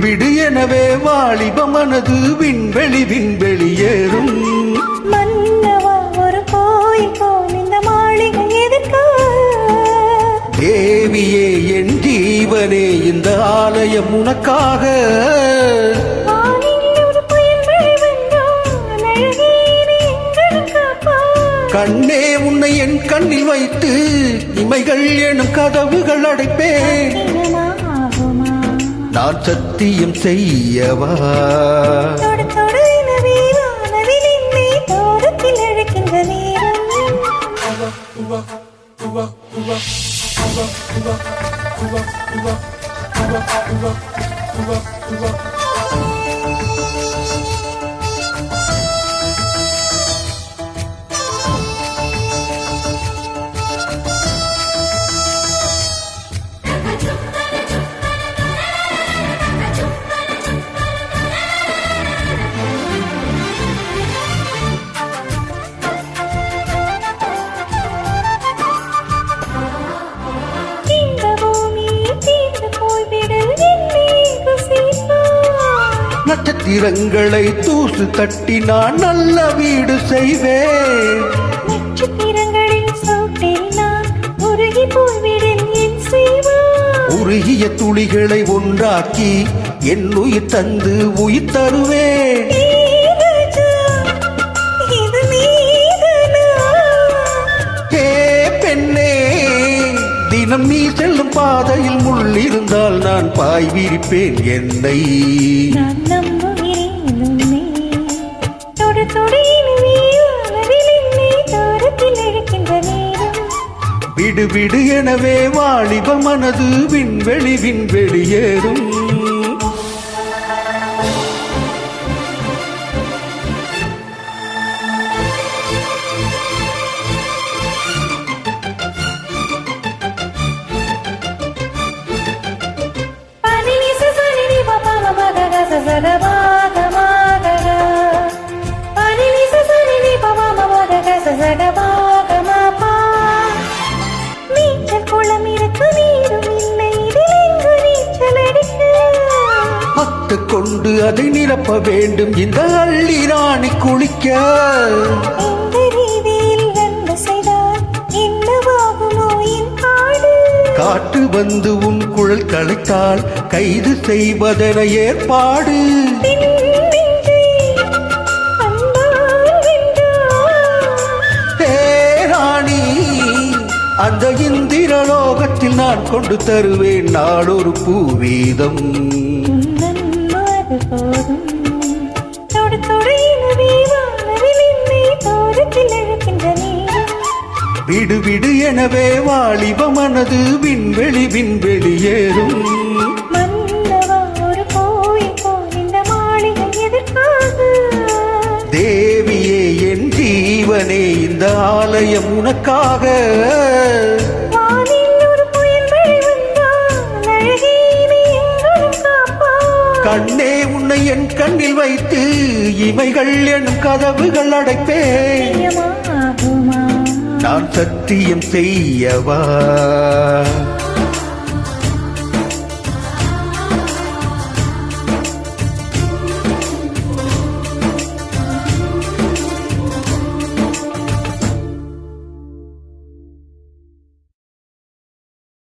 விடு எனவே வாலிப மனது விண்வெளி விண்வெளி ஏறும். மன்னவா ஒரு கோயில் போல் இந்த மாளிகை எதற்காக தேவியே என் ஜீவனே இந்த ஆலயம் உனக்காக. கண்ணே உன்னை என் கண்ணில் வைத்து இமைகள் எனும் கதவுகள் அடைப்பேன். நான் சத்தியம் செய்யவா நட்சத்திரங்களை தூசு தட்டி நான் நல்ல வீடு செய்வேன். உருகிய துளிகளை ஒன்றாக்கி என் உயிர் தந்து உயிர் தருவேன். தினம் நீ செல்லும் பாதையில் முள் இருந்தால் நான் பாய் விரிப்பேன் என்னை. விடு விடு எனவே வாலிப மனது விண்வெளி விண்வெளி கொண்டு அதை நிரப்ப வேண்டும். இந்த அள்ளி ராணி குளிக்க. வந்து உன் குழல் களைத்தால் கைது செய்வதென ஏற்பாடு. பின் அந்த இந்திரலோகத்தில் நான் கொண்டு தருவேன் நாடொரு பூவீதம். விடு விடு எனவே வாலிப மனது விண்வெளி விண்வெளி ஏறும் மன்னவா ஒரு கோயில் போல் இந்த மாளிகை எதற்காக தேவியே என் ஜீவனே இந்த ஆலயம் உனக்காக. கண்ணே உன்னை என் கண்ணில் வைத்து இமைகள் எனும் கதவுகள் அடைப்பேன்? நான் சத்தியம் செய்யவா?